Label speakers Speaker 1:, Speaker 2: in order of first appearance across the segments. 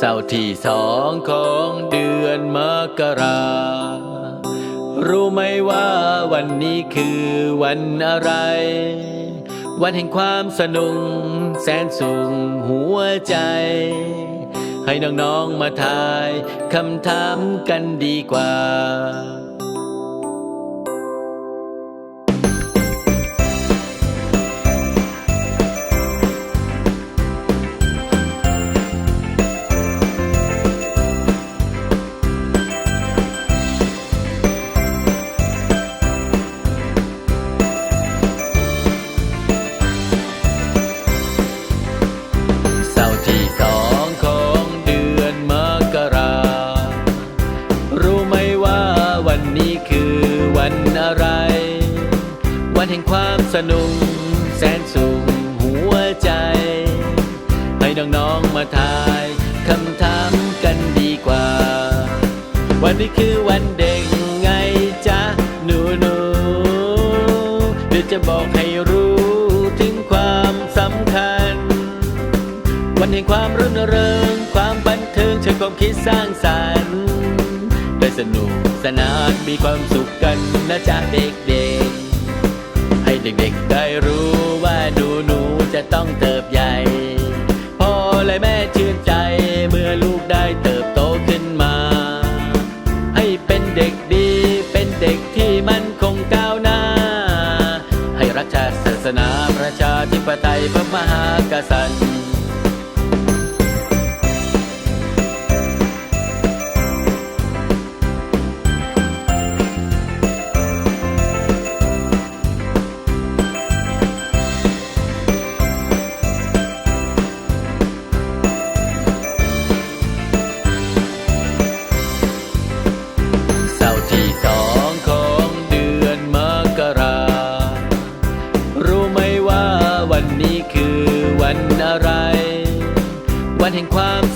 Speaker 1: เสาร์ที่สองของเดือนมกรา รู้ไหมว่าวันนี้คือวันอะไร วันแห่งความสนุกแสนสุงหัวใจ ให้น้องๆมาทายคำถามกันดีกว่า นี้คือวันอะไร วันแห่งความสนุกแสนสูงหัวใจ ให้น้องๆมาทายคำถามกันดีกว่า วันนี้คือวันเด็กไงจ๊ะหนูหนูๆเดี๋ยวจะบอกให้รู้ถึงความสำคัญ วันแห่งความรื่นเริงความบันเทิงเชิญความคิดสร้างสรรค์ได้สนุก สนานมีความสุขกันนะจ๊ะเด็กๆ ให้เด็กๆได้รู้ว่าหนูหนูๆจะต้องเติบใหญ่ พ่อและแม่ชื่นใจเมื่อลูกได้เติบโตขึ้นมา ให้เป็นเด็กดีเป็นเด็กที่มั่นคงก้าวหน้า ให้รักชาติศาสนาประชาธิปไตยพระมหากษัตริย์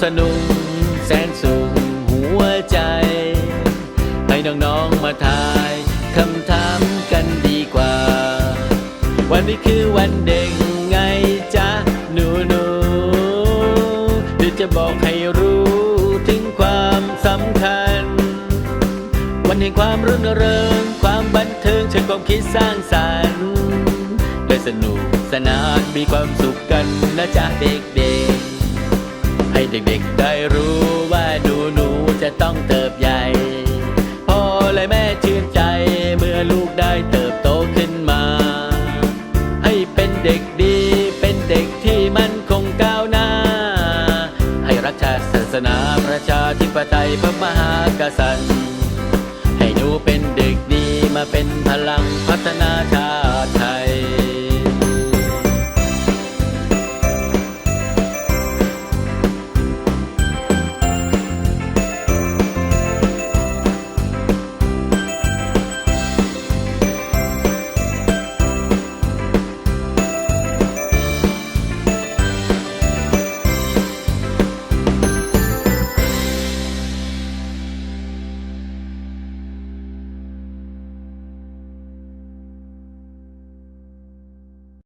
Speaker 1: สนุกแสนสูงหัวใจ ให้น้องๆมาทายคำถามกันดีกว่า วันนี้คือวันเด็กไงจ๊ะหนูหนูเดี๋ยวจะบอกให้รู้ถึงความสำคัญ วันแห่งความรื่นเริงความบันเทิงเชิญความคิดสร้างสรรค์ได้สนุกสนานมีความสุขกันนะจ๊ะเด็ก ได้รู้ว่าหนูหนูจะต้องเติบใหญ่พ่อและแม่ชื่นใจเมื่อลูกได้เติบโตขึ้นมา ให้เป็นเด็กดีเป็นเด็กที่มั่นคงก้าวหน้า ให้รักชาติศาสนาประชาธิปไตยพระมหากษัตริย์ ให้หนูเป็นเด็กดีมาเป็นพลังพัฒนา